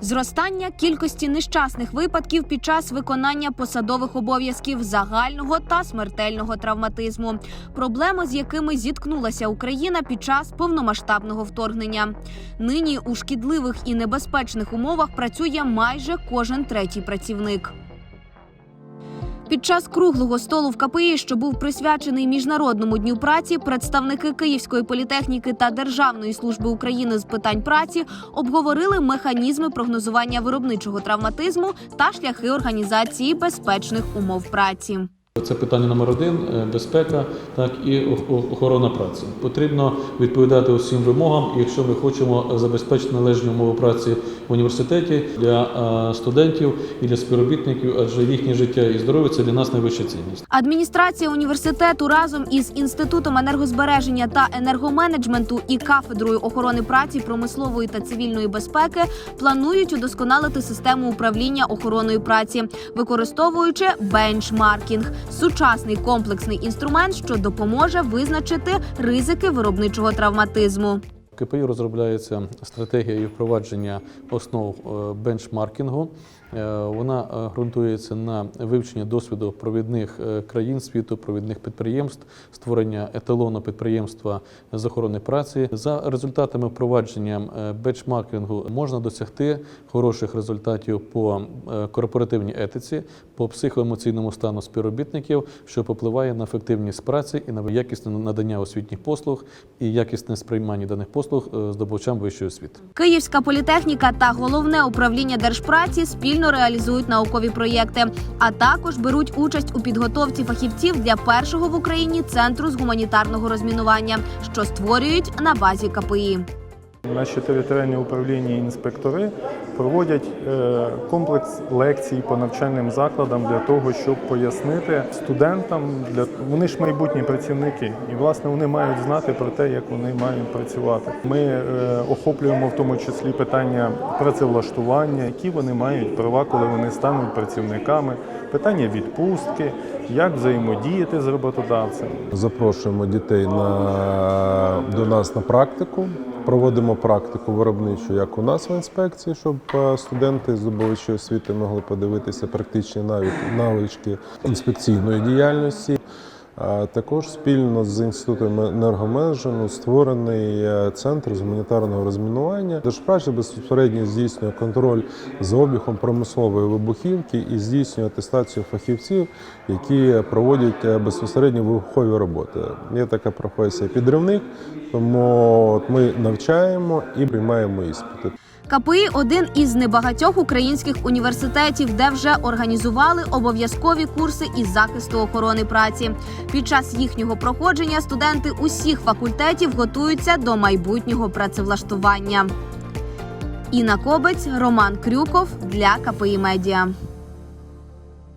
Зростання кількості нещасних випадків під час виконання посадових обов'язків загального та смертельного травматизму, проблеми з якими зіткнулася Україна під час повномасштабного вторгнення. Нині у шкідливих і небезпечних умовах працює майже кожен третій працівник. Під час круглого столу в КПІ, що був присвячений міжнародному дню праці, представники Київської політехніки та Державної служби України з питань праці обговорили механізми прогнозування виробничого травматизму та шляхи організації безпечних умов праці. Це питання номер один е, безпека, так і охорона праці. Потрібно відповідати усім вимогам, якщо ми хочемо забезпечити належні умови праці в університеті для е, студентів і для співробітників, адже їхнє життя і здоров'я це для нас найвища цінність. Адміністрація університету разом із інститутом енергозбереження та енергоменеджменту і кафедрою охорони праці, промислової та цивільної безпеки планують удосконалити систему управління охороною праці, використовуючи бенчмаркінг сучасний комплексний інструмент, що допоможе визначити ризики виробничого травматизму. КПІ розробляється стратегія і впровадження основ е, бенчмаркінгу. Е, Вона е, ґрунтується на вивченні досвіду провідних країн світу, провідних підприємств, створення еталону підприємства з охорони праці. За результатами впровадження бенчмаркінгу можна досягти хороших результатів по корпоративній етиці, по психоемоційному стану співробітників, що попливає на ефективність праці і на якісне надання освітніх послуг і якісне сприймання даних послуг е, здобувачам вищої освіти. Київська політехніка та головне управління держпраці спільно реалізують наукові проєкти, а також беруть участь у підготовці фахівців для першого в Україні центру з гуманітарного розмінування, що створюють на базі КПІ. Наші територіальні управління і інспектори проводять е, комплекс лекцій по навчальним закладам для того, щоб пояснити студентам, для вони ж майбутні працівники, і власне вони мають знати про те, як вони мають працювати. Ми е, охоплюємо в тому числі питання працевлаштування, які вони мають права, коли вони стануть працівниками, питання відпустки, як взаємодіяти з роботодавцем. Запрошуємо дітей на, до нас на практику. Проводимо практику виробничу як у нас в інспекції, щоб студенти студенти здобувачі освіти могли подивитися практичні навички інспекційної діяльності. Також спільно з інститутом енергоменеджменту створений е, центр з гуманітарного розмінування. Держпраця безпосередньо здійснює контроль за обігом промислової вибухівки і здійснює атестацію фахівців, які проводять е, безпосередньо вибухові роботи. Є така професія підривник, тому ми навчаємо і приймаємо іспити. КПІ один із небагатьох українських університетів, де вже організували обов'язкові курси із захисту охорони праці. Під час їхнього проходження студенти усіх факультетів готуються до майбутнього працевлаштування. Інна Кобець, Роман Крюков для КПІ Медіа.